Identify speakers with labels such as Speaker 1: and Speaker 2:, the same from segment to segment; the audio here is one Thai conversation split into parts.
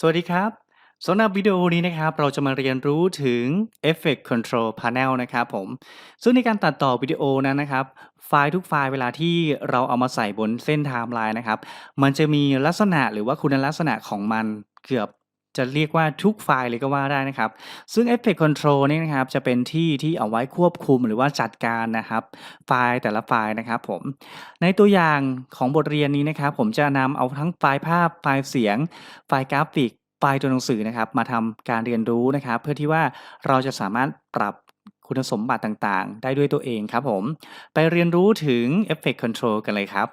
Speaker 1: สวัสดีครับ สำหรับวิดีโอนี้นะครับ เราจะมาเรียนรู้ถึง Effect Control Panel นะครับผม ซึ่งในการตัดต่อวิดีโอนั้นนะครับ ไฟล์ทุกไฟล์เวลาที่เราเอามาใส่บนเส้นไทม์ไลน์นะครับ มันจะมีลักษณะหรือว่าคุณลักษณะของมันเกือบ จะเรียกว่าทุกไฟล์เลยก็ว่าได้นะครับ ซึ่ง Effect Control นี่นะครับจะเป็นที่ที่เอาไว้ควบคุมหรือว่าจัดการนะครับ ไฟล์แต่ละไฟล์นะครับผม ในตัวอย่างของบทเรียนนี้นะครับ ผมจะนำเอาทั้งไฟล์ภาพ ไฟล์เสียง ไฟล์กราฟิก ไฟล์ตัวหนังสือนะครับ มาทำการเรียนรู้นะครับ เพื่อที่ว่าเราจะสามารถปรับคุณสมบัติต่างๆ ได้ด้วยตัวเองครับผม ไปเรียนรู้ถึง Effect Control กันเลยครับ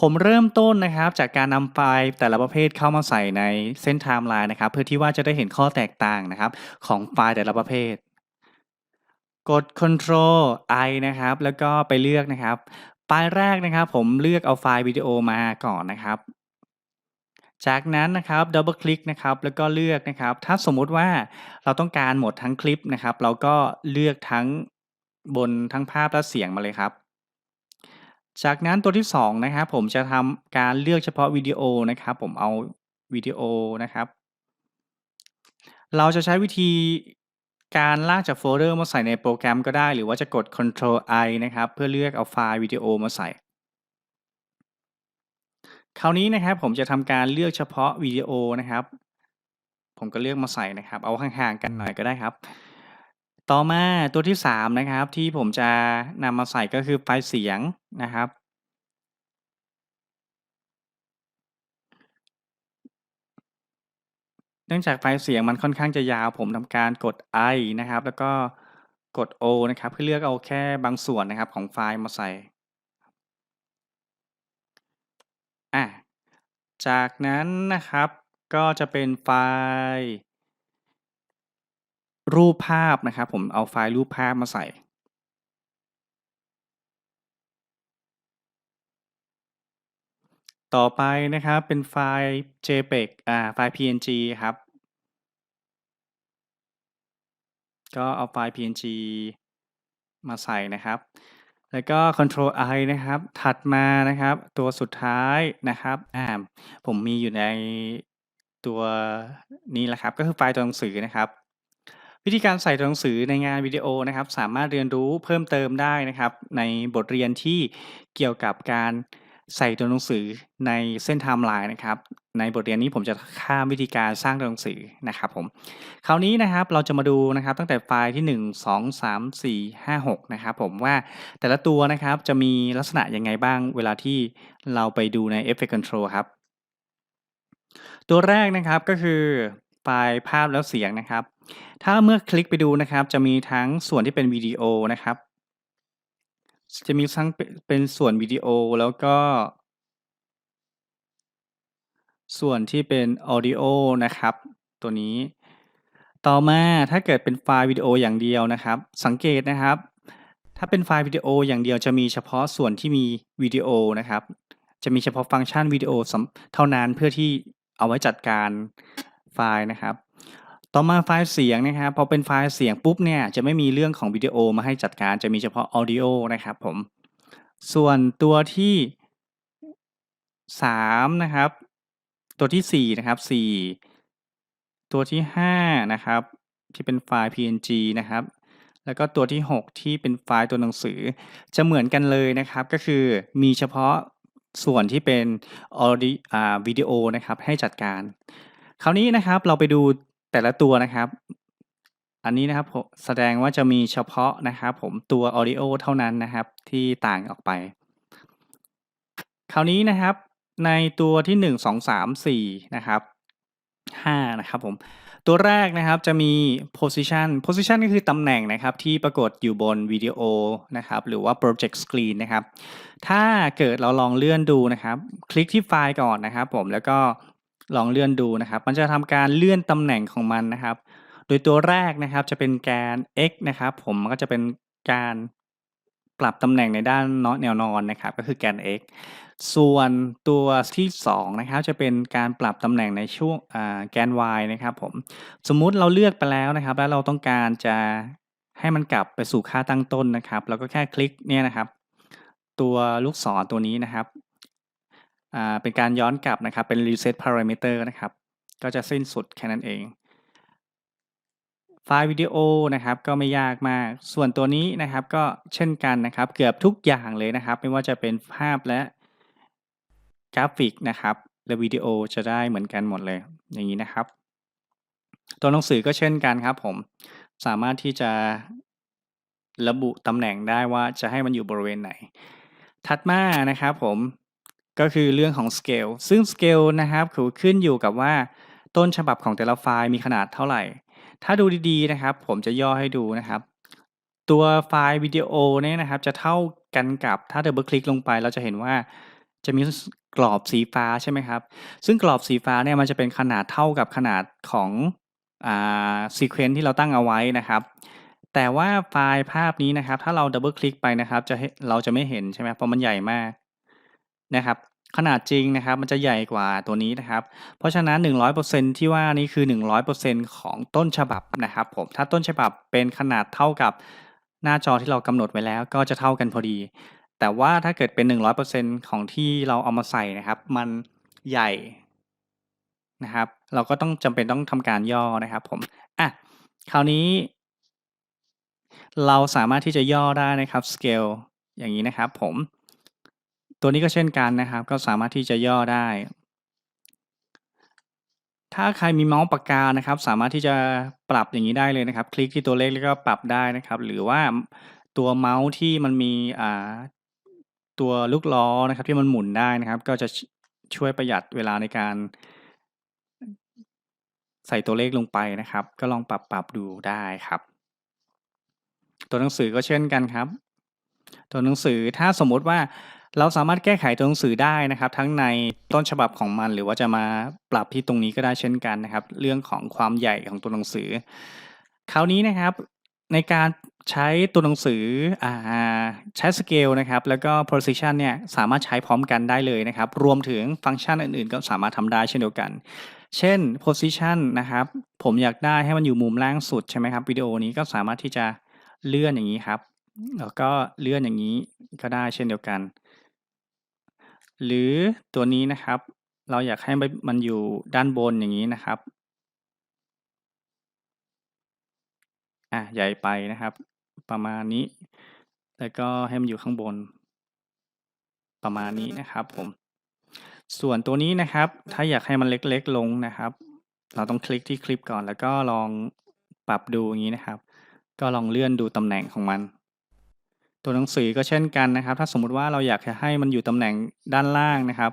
Speaker 1: ผมเริ่มต้นนะครับจากการนำไฟล์แต่ละประเภทเข้ามาใส่ในเส้นไทม์ไลน์นะครับเพื่อที่ว่าจะได้เห็นข้อแตกต่างนะครับของไฟล์แต่ละประเภท กด Ctrl I นะครับแล้วก็ไปเลือกนะครับไฟล์แรกนะครับ ผมเลือกเอาไฟล์วิดีโอมาก่อนนะครับ จากนั้นนะครับดับเบิลคลิกนะครับแล้วก็เลือกนะครับ ถ้าสมมุติว่าเราต้องการหมดทั้งคลิปนะครับ เราก็เลือกทั้งบนทั้งภาพและเสียงมาเลยครับ จากนั้นตัวที่2นะครับผมจะทำการเลือกเฉพาะวิดีโอนะครับ ผมเอาวิดีโอนะครับ เราจะใช้วิธีการลากจากโฟลเดอร์มาใส่ในโปรแกรมก็ได้ หรือว่าจะกด Ctrl I นะครับ เพื่อเลือกเอาไฟล์วิดีโอมาใส่ คราวนี้นะครับผมจะทำการเลือกเฉพาะวิดีโอนะครับ ผมก็เลือกมาใส่นะครับ เอาห่างๆกันหน่อยก็ได้ครับ ต่อมาตัวที่ 3 นะครับ ที่ผมจะนำมาใส่ก็คือไฟล์เสียงนะครับ เนื่องจากไฟล์เสียงมันค่อนข้างจะยาว ผมทำการกด I นะครับ แล้วก็กด O นะครับเพื่อเลือกเอาแค่บางส่วนนะครับของไฟล์มาใส่อะจากนั้นนะครับก็จะเป็นไฟล์ รูปภาพนะครับผมเอาไฟล์รูปภาพมาใส่ ต่อไปนะครับเป็นไฟล์ JPEG อ่าไฟล์ PNG ครับ ก็เอาไฟล์ PNG มาใส่นะครับ แล้วก็ Ctrl I นะครับ ถัดมานะครับ ตัวสุดท้ายนะครับอ่าผมมีอยู่ในตัวนี้แหละครับ ก็คือไฟล์ตัวหนังสือนะครับ วิธีการใส่ตัวหนังสือในงานวิดีโอนะครับ สามารถเรียนรู้เพิ่มเติมได้นะครับ ในบทเรียนที่เกี่ยวกับการใส่ตัวหนังสือในเส้นไทม์ไลน์นะครับ ในบทเรียนนี้ผมจะข้ามวิธีการสร้างตัวหนังสือนะครับผมคราวนี้นะครับเราจะมาดูนะครับตั้งแต่ไฟล์ที่ 1 2 3 4 5 6นะครับผมว่าแต่ละตัวนะครับจะมีลักษณะยังไงบ้างเวลาที่เราไปดูใน Effect Control ครับ ตัวแรกนะครับก็คือ ไฟล์ภาพแล้วเสียงนะครับ ถ้าเมื่อคลิกไปดูนะครับ จะมีทั้งส่วนที่เป็นวิดีโอนะครับ จะมีทั้งเป็นส่วนวิดีโอแล้วก็ ส่วนที่เป็น Audio นะครับ ตัวนี้ ต่อมาถ้าเกิดเป็นไฟล์วิดีโออย่างเดียวนะครับ สังเกตนะครับ ถ้าเป็นไฟล์วิดีโออย่างเดียวจะมีเฉพาะส่วนที่มีวิดีโอนะครับ จะมีเฉพาะฟังก์ชันวิดีโอเท่านั้นเพื่อที่เอาไว้จัดการ ล์นะครับ ต่อมาไฟล์เสียงนะครับพอเป็นไฟล์เสียงปุ๊บเนี่ยจะไม่มีเรื่องของวิดีโอมาให้จัดการจะมีเฉพาะ Audio นะครับผม ส่วนตัวที่ 3 นะครับ ตัวที่ 4 นะครับ 4 ตัวที่ 5 นะครับ ที่เป็นไฟล์ PNG นะครับแล้วก็ตัวที่ 6 ที่เป็นไฟล์ตัวหนังสือ จะเหมือนกันเลยนะครับ ก็คือมีเฉพาะส่วนที่เป็น Audio อ่าวิดีโอนะครับให้จัดการ คราวนี้นะครับเราไปดูแต่ละตัวนะครับ อันนี้นะครับแสดงว่าจะมีเฉพาะนะครับผมตัว Audio เท่านั้นนะครับที่ต่างออกไป คราวนี้นะครับในตัวที่ 1 2 3 4 นะครับ 5 นะครับผม ตัวแรกนะครับจะมี position position ก็คือตำแหน่งนะครับที่ปรากฏอยู่บนวิดีโอนะครับหรือว่า project screen นะครับ ถ้าเกิดเราลองเลื่อนดูนะครับ คลิกที่ไฟล์ก่อนนะครับผมแล้วก็ ลองเลื่อนดูนะครับ มันจะทำการเลื่อนตำแหน่งของมันนะครับ โดยตัวแรกนะครับจะเป็นแกน x นะครับ ผมก็จะเป็นการปรับตำแหน่งในด้านแนวนอนนะครับ ก็คือแกน x ส่วนตัวที่2นะครับจะเป็นการปรับตำแหน่งในช่วงแกน y นะครับผมสมมุติเราเลือกไปแล้วนะครับ แล้วเราต้องการจะให้มันกลับไปสู่ค่าตั้งต้นนะครับ เราก็แค่คลิกเนี่ยนะครับ ตัวลูกศรตัวนี้นะครับ อ่าเป็นการย้อนกลับนะครับ เป็น reset parameter นะครับ ก็จะสิ้นสุดแค่นั้นเอง ไฟล์วิดีโอนะครับ ก็ไม่ยากมาก ส่วนตัวนี้นะครับก็เช่นกันนะครับ เกือบทุกอย่างเลยนะครับ ไม่ว่าจะเป็นภาพและกราฟิกนะครับ และวิดีโอจะได้เหมือนกันหมดเลย อย่างนี้นะครับ ตัวหนังสือก็เช่นกันครับผม สามารถที่จะระบุตำแหน่งได้ว่าจะให้มันอยู่บริเวณไหน ถัดมานะครับผม ก็คือเรื่องของ scale ซึ่ง scale นะครับคือขึ้นอยู่กับว่าต้นฉบับของแต่ละไฟล์มีขนาดเท่าไหร่ ถ้าดูดีๆนะครับ ผมจะย่อให้ดูนะครับ ตัวไฟล์วิดีโอเนี่ยนะครับ จะเท่ากันกับถ้าเดับเบิลคลิกลงไป เราจะเห็นว่าจะมีกรอบสีฟ้าใช่ไหมครับ ซึ่งกรอบสีฟ้าเนี่ยมันจะเป็นขนาดเท่ากับขนาดของอ่าซีเควนซ์ที่เราตั้งเอาไว้นะครับแต่ว่าไฟล์ภาพนี้นะครับ ถ้าเราดับเบิลคลิกไปนะครับจะเราจะไม่เห็นใช่ไหมเพราะมันใหญ่มาก นะครับ ขนาดจริงนะครับ มันจะใหญ่กว่าตัวนี้นะครับ เพราะฉะนั้น 100%ที่ว่านี้คือ 100%ของต้นฉบับนะครับผม ถ้าต้นฉบับเป็นขนาดเท่ากับหน้าจอที่เรากำหนดไว้แล้ว ก็จะเท่ากันพอดี แต่ว่าถ้าเกิดเป็น 100%ของที่เราเอามาใส่นะครับ มันใหญ่นะครับ เราก็ต้องจำเป็นต้องทำการย่อนะครับ ผม อะ คราวนี้ เราสามารถที่จะย่อได้นะครับ scale อย่างนี้นะครับผม ตัวนี้ก็เช่นกันนะครับ ก็สามารถที่จะย่อได้ ถ้าใครมีเมาส์ปากกานะครับ สามารถที่จะปรับอย่างนี้ได้เลยนะครับ คลิกที่ตัวเลขแล้วก็ปรับได้นะครับ หรือว่าตัวเมาส์ที่มันมีอ่าตัวลูกล้อนะครับ ที่มันหมุนได้นะครับ ก็จะช่วยประหยัดเวลาในการใส่ตัวเลขลงไปนะครับ ก็ลองปรับปรับดูได้ครับ ตัวหนังสือก็เช่นกันครับ ตัวหนังสือถ้าสมมติว่า เราสามารถแก้ไขตัวหนังสือได้นะครับ ทั้งในต้นฉบับของมัน หรือว่าจะมาปรับที่ตรงนี้ก็ได้เช่นกันนะครับ เรื่องของความใหญ่ของตัวหนังสือ คราวนี้นะครับในการใช้ตัวหนังสืออใช้สเกลนะครับแล้วก็ precision เนี่ยสามารถใช้พร้อมกันได้เลยนะครับ รวมถึงฟังก์ชันอื่นๆ ก็สามารถทำได้เช่นเดียวกัน เช่น position นะครับ ผมอยากได้ให้มันอยู่มุมล่างสุดใช่ไหมครับวิดีโอนี้ก็สามารถที่จะเลื่อนอย่างนี้ครับ แล้วก็เลื่อนอย่างนี้ก็ได้เช่นเดียวกัน หรือตัวนี้นะครับ เราอยากให้มันอยู่ด้านบนอย่างนี้นะครับอะใหญ่ไปนะครับ ประมาณนี้ แล้วก็ให้มันอยู่ข้างบน ประมาณนี้นะครับผม ส่วนตัวนี้นะครับ ถ้าอยากให้มันเล็กๆลงนะครับ เราต้องคลิกที่คลิปก่อน แล้วก็ลองปรับดูอย่างนี้นะครับ ก็ลองเลื่อนดูตำแหน่งของมัน ตัวหนังสือก็เช่นกันนะครับ ถ้าสมมุติว่าเราอยากจะให้มันอยู่ตำแหน่งด้านล่างนะครับ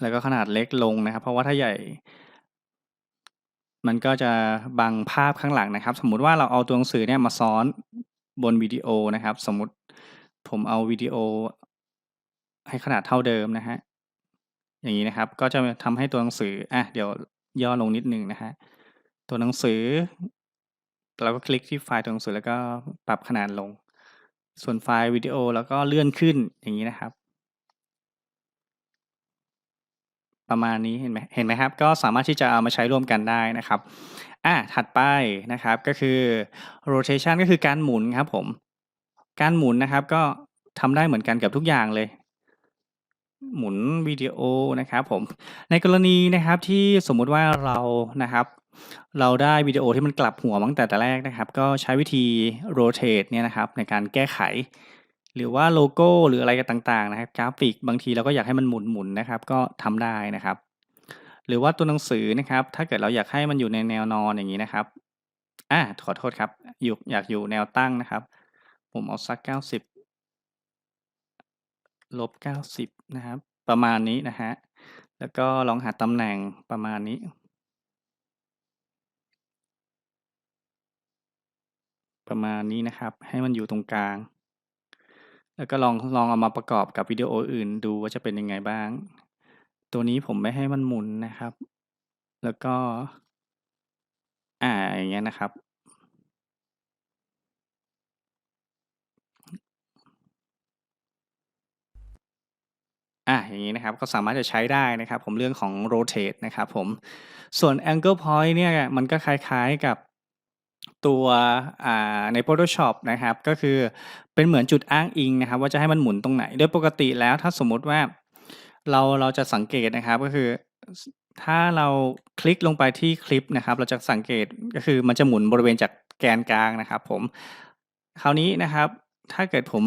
Speaker 1: แล้วก็ขนาดเล็กลงนะครับ เพราะว่าถ้าใหญ่ มันก็จะบังภาพข้างหลังนะครับ สมมุติว่าเราเอาตัวหนังสือเนี่ยมาซ้อนบนวิดีโอนะครับ สมมุติผมเอาวิดีโอ ให้ขนาดเท่าเดิมนะฮะอย่างนี้นะครับ ก็จะทำให้ตัวหนังสืออะเดี๋ยวย่อลงนิดหนึ่งนะฮะตัวหนังสือ เราก็คลิกที่ไฟล์ตัวหนังสือแล้วก็ปรับขนาดลง ส่วนไฟล์วิดีโอแล้วก็เลื่อนขึ้นอย่างนี้นะครับ ประมาณนี้เห็นไหมเห็นไหมครับ ก็สามารถที่จะเอามาใช้ร่วมกันได้นะครับอะถัดไปนะครับก็คือ rotation ก็คือการหมุนครับผม การหมุนนะครับก็ทำได้เหมือนกันกับทุกอย่างเลยหมุนวิดีโอนะครับผมในกรณีนะครับที่สมมุติว่าเรานะครับ เราได้วิดีโอที่มันกลับหัวมาตั้งแต่แต่แรกนะครับ ก็ใช้วิธี rotate เนี่ยนะครับ ในการแก้ไข หรือว่าโลโก้หรืออะไรกันต่างๆนะครับกราฟิกบางทีเราก็อยากให้มันหมุนๆนะครับ ก็ทำได้นะครับ หรือว่าตัวหนังสือนะครับ ถ้าเกิดเราอยากให้มันอยู่ในแนวนอนอย่างนี้นะครับอ่าขอโทษครับอยู่อยากอยู่แนวตั้งนะครับ ผมเอาสัก 90ลบ90 นะครับ ประมาณนี้นะฮะแล้วก็ลองหาตำแหน่งประมาณนี้ ประมาณนี้นะครับ ให้มันอยู่ตรงกลาง แล้วก็ลองลองเอามาประกอบกับวิดีโออื่น ดูว่าจะเป็นยังไงบ้าง ตัวนี้ผมไม่ให้มันหมุนนะครับ แล้วก็ อ่าอย่างเงี้ยนะครับอ่าอย่างนี้นะครับก็สามารถจะใช้ได้นะครับ ผมเรื่องของ rotate นะครับผมส่วน angle point เนี่ยมันก็คล้ายๆกับ ตัวใน Photoshop นะครับก็คือเป็นเหมือนจุดอ้างอิงนะครับ ว่าจะให้มันหมุนตรงไหน โดยปกติแล้วถ้าสมมติว่าเราเราจะสังเกตนะครับก็คือถ้าเราคลิกลงไปที่คลิปนะครับ เราจะสังเกตก็คือมันจะหมุนบริเวณจากแกนกลางนะครับ ผมคราวนี้นะครับ ถ้าเกิดผม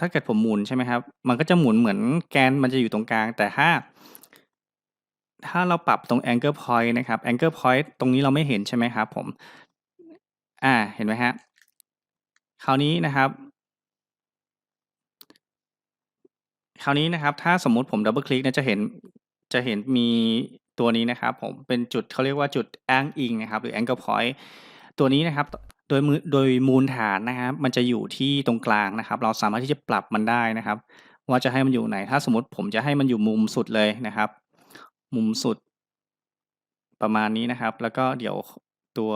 Speaker 1: ถ้าเกิดผมหมุนใช่ไหมครับ มันก็จะหมุนเหมือนแกนมันจะอยู่ตรงกลาง แต่ถ้า ถ้าเราปรับตรง anchor point นะครับ anchor point ตรงนี้เราไม่เห็นใช่ไหมครับผม อ่า เห็นไหมครับ?คราวนี้นะครับ คราวนี้นะครับ ถ้าสมมุติผมดับเบิลคลิกนี่ยจะเห็น จะเห็นมีตัวนี้นะครับ ผม เป็นจุดเขาเรียกว่าจุดอ้างอิงนะครับ หรือ anchor point ตัวนี้นะครับ โดยมือโดยมูลฐานนะครับ มันจะอยู่ที่ตรงกลางนะครับ เราสามารถที่จะปรับมันได้นะครับ ว่าจะให้มันอยู่ไหน ถ้าสมมติผมจะให้มันอยู่มุมสุดเลยนะครับ มุมสุด ประมาณนี้นะครับ แล้วก็เดี๋ยวตัว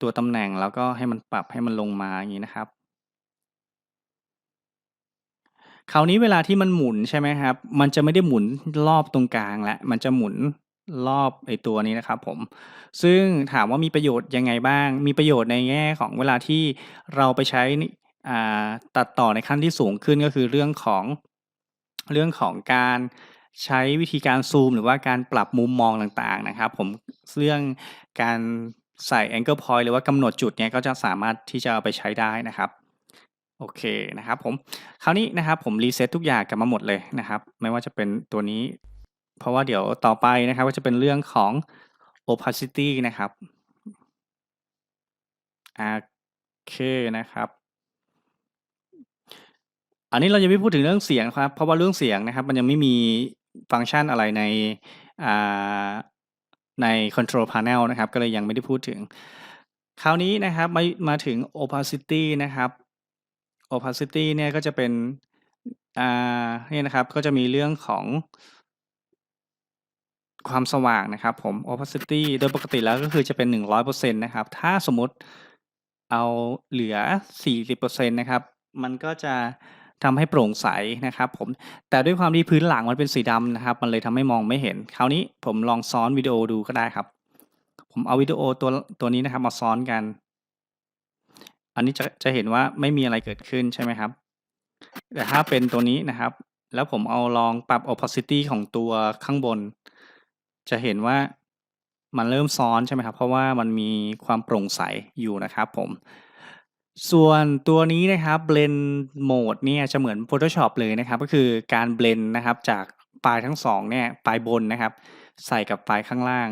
Speaker 1: ตัวตำแหน่งแล้วก็ให้มันปรับให้มันลงมาอย่างงี้นะครับ คราวนี้เวลาที่มันหมุนใช่ไหมครับ มันจะไม่ได้หมุนรอบตรงกลางแล้วมันจะหมุนรอบไอตัวนี้นะครับผม ซึ่งถามว่ามีประโยชน์ยังไงบ้าง มีประโยชน์ในแง่ของเวลาที่เราไปใช้ตัดต่อในขั้นที่สูงขึ้นก็คือเรื่องของเรื่องของการใช้วิธีการซูม หรือว่าการปรับมุมมองต่างๆนะครับ ผมเรื่องการ ใส่ anchor point หรือว่ากำหนดจุดเนี้ยก็จะสามารถที่จะเอาไปใช้ได้นะครับโอเคนะครับผมคราวนี้นะครับผม reset ทุกอย่างกลับมาหมดเลยนะครับ ไม่ว่าจะเป็นตัวนี้ เพราะว่าเดี๋ยวต่อไปนะครับก็จะเป็นเรื่องของ opacity นะครับโอเคนะครับ อันนี้เรายังไม่พูดถึงเรื่องเสียงครับ เพราะว่าเรื่องเสียงนะครับ มันยังไม่มีฟังก์ชันอะไรในอ่า ใน control panel นะครับ ก็เลยยังไม่ได้พูดถึง คราวนี้นะครับมามาถึง opacity นะครับ opacity เนี่ยก็จะเป็นอ่าเนี่ยนะครับก็จะมีเรื่องของความสว่างนะครับผม opacity โดยปกติแล้วก็คือจะเป็น 100%นะครับ ถ้าสมมติเอาเหลือ 40%นะครับ มันก็จะ ทำให้โปร่งใสนะครับผมแต่ด้วยความที่พื้นหลังมันเป็นสีดำนะครับ มันเลยทำให้มองไม่เห็น คราวนี้ผมลองซ้อนวิดีโอดูก็ได้ครับ ผมเอาวิดีโอตัวตัวนี้นะครับมาซ้อนกัน อันนี้จะจะเห็นว่าไม่มีอะไรเกิดขึ้นใช่ไหมครับ แต่ถ้าเป็นตัวนี้นะครับ แล้วผมเอาลองปรับ opacity ของตัวข้างบน จะเห็นว่ามันเริ่มซ้อนใช่ไหมครับ เพราะว่ามันมีความโปร่งใสอยู่นะครับผม ส่วนตัวนี้นะครับ blend mode เนี่ยจะเหมือน Photoshop เลยนะครับ ก็คือการเบลนนะครับจากไฟล์ทั้ง2เนี่ยไฟล์บนนะครับ ใส่กับไฟล์ข้างล่าง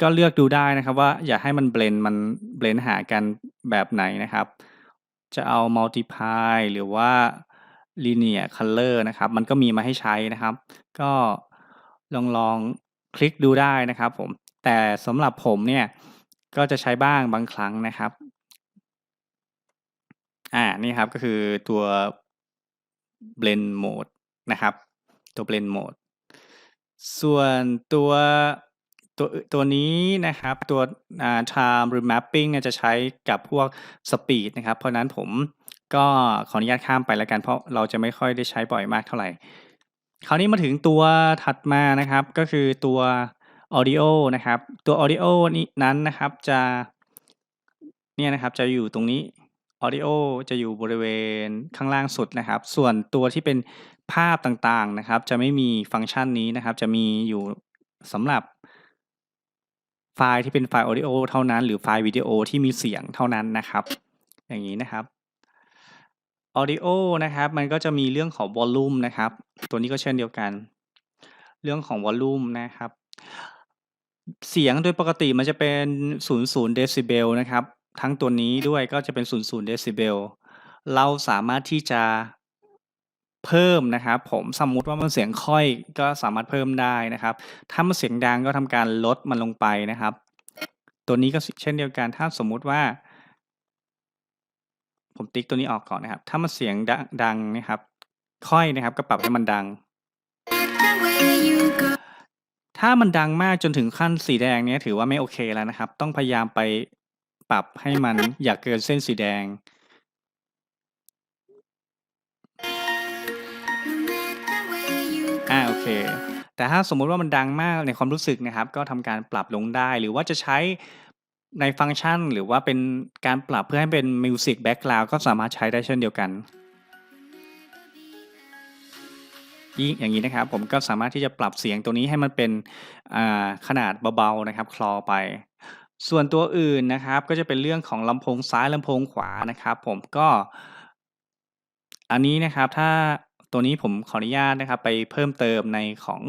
Speaker 1: ก็เลือกดูได้นะครับว่าอยากให้มันเบลนมันเบลนหากันแบบไหนนะครับ จะเอา multiply หรือว่า linear color นะครับ มันก็มีมาให้ใช้นะครับ ก็ลองลองคลิกดูได้นะครับผมแต่สำหรับผมเนี่ยก็จะใช้บ้างบางครั้งนะครับ อ่านี่ครับก็คือตัว blend mode นะครับ ตัว blend mode ส่วนตัวตัวตัวนี้นะครับตัวอ่า time remapping เนี่ยจะใช้กับพวกสปีดนะครับ เพราะนั้นผมก็ขออนุญาตข้ามไปแล้วกันเพราะเราจะไม่ค่อยได้ใช้บ่อยมากเท่าไหร่ คราวนี้มาถึงตัวถัดมานะครับก็คือตัว audio นะครับ ตัว audio นี้นั้นนะครับจะเนี่ยนะครับจะอยู่ตรงนี้ audio จะอยู่บริเวณข้างล่างสุดนะครับ ส่วนตัวที่เป็นภาพต่างๆนะครับ จะไม่มีฟังก์ชันนี้นะครับ จะมีอยู่สำหรับไฟล์ที่เป็นไฟล์ audio เท่านั้น หรือไฟล์วิดีโอที่มีเสียงเท่านั้นนะครับ อย่างงี้นะครับ audio นะครับ มันก็จะมีเรื่องของ volume นะครับ ตัวนี้ก็เช่นเดียวกัน เรื่องของ volume นะครับ เสียงโดยปกติมันจะเป็น 00 เดซิเบลนะครับ ทั้งตัวนี้ด้วยก็จะเป็น 00เดซิเบลเราสามารถที่จะเพิ่มนะครับผมสมมุติว่ามันเสียงค่อยก็สามารถเพิ่มได้นะครับ ถ้ามันเสียงดังก็ทำการลดมันลงไปนะครับ ตัวนี้ก็เช่นเดียวกันถ้าสมมุติว่า ผมติ๊กตัวนี้ออกก่อนนะครับ ถ้ามันเสียงดะดังนะครับ ค่อยนะครับก็ปรับให้มันดัง ถ้ามันดังมากจนถึงขั้นสีแดงเนี่ยถือว่าไม่โอเคแล้วนะครับ ต้องพยายามไป ปรับให้มันอย่าเกินเส้นสีแดงอาโอเค แต่ถ้าสมมุติว่ามันดังมากในความรู้สึกนะครับ ก็ทำการปรับลงได้ หรือว่าจะใช้ในฟังก์ชัน หรือว่าเป็นการปรับเพื่อให้เป็นมิวสิกแบ็กกราวด์ก็สามารถใช้ได้เช่นเดียวกันยิ่งอย่างนี้นะครับผมก็สามารถที่จะปรับเสียงตัวนี้ให้มันเป็นขนาดเบาๆนะครับ คลอไป ส่วนตัวอื่นนะครับ ก็จะเป็นเรื่องของลำโพงซ้ายลำโพงขวานะครับ ผมก็ อันนี้นะครับถ้าตัวนี้ผมขออนุญาตนะครับ ไปเพิ่มเติมในของ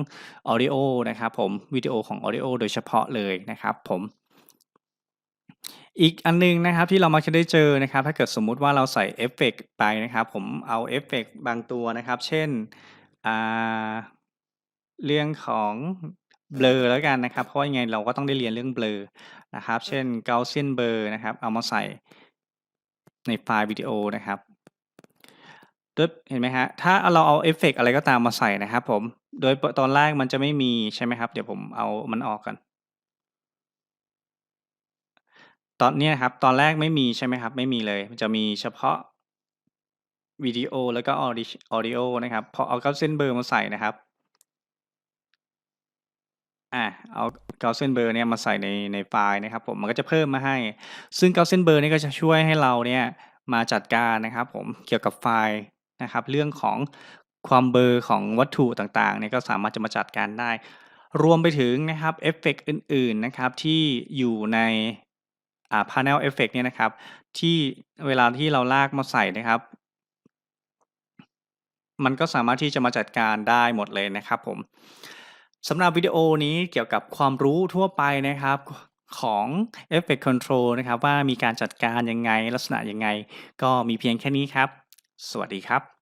Speaker 1: Audio นะครับผมวิดีโอของ Audio โดยเฉพาะเลยนะครับ ผมอีกอันหนึ่งนะครับที่เรามักจะได้เจอนะครับ ถ้าเกิดสมมุติว่าเราใส่เอฟเฟกต์ไปนะครับ ผมเอาเอฟเฟกต์บางตัวนะครับ เช่นเรื่องของ Blur แล้วกันนะครับ เพราะว่ายังไงเราก็ต้องได้เรียนเรื่อง Blur นะครับ เช่น Gaussian Blur นะครับ เอามาใส่ในไฟล์วิดีโอนะครับปึ๊บเห็นไหมครับถ้าเราเอาเอฟเฟกต์อะไรก็ตามมาใส่นะครับผม โดยตอนแรกมันจะไม่มีใช่ไหมครับ เดี๋ยวผมเอามันออกก่อนตอนนี้ยครับ ตอนแรกไม่มีใช่ไหมครับ ไม่มีเลย มันจะมีเฉพาะวิดีโอแล้วก็ Audi Audio นะครับ พอเอา Gaussian Blur มาใส่นะครับ อ่า เอา Gaussian Blur เนี่ยมาใส่ใน ในไฟล์นะครับผม มันก็จะเพิ่มมาให้ ซึ่ง Gaussian Blur นี่ก็จะช่วยให้เราเนี่ยมาจัดการนะครับผม เกี่ยวกับไฟล์นะครับ เรื่องของความเบลอของวัตถุต่างๆเนี่ยก็สามารถจะมาจัดการได้ รวมไปถึงนะครับเอฟเฟกต์อื่นๆนะครับที่อยู่ในอ่า Panel Effect เนี่ยนะครับ ที่เวลาที่เราลากมาใส่นะครับ มันก็สามารถที่จะมาจัดการได้หมดเลยนะครับผม สำหรับวิดีโอนี้เกี่ยวกับความรู้ทั่วไปนะครับ ของ Effect Control นะครับ ว่ามีการจัดการยังไงลักษณะยังไง ก็มีเพียงแค่นี้ครับ สวัสดีครับ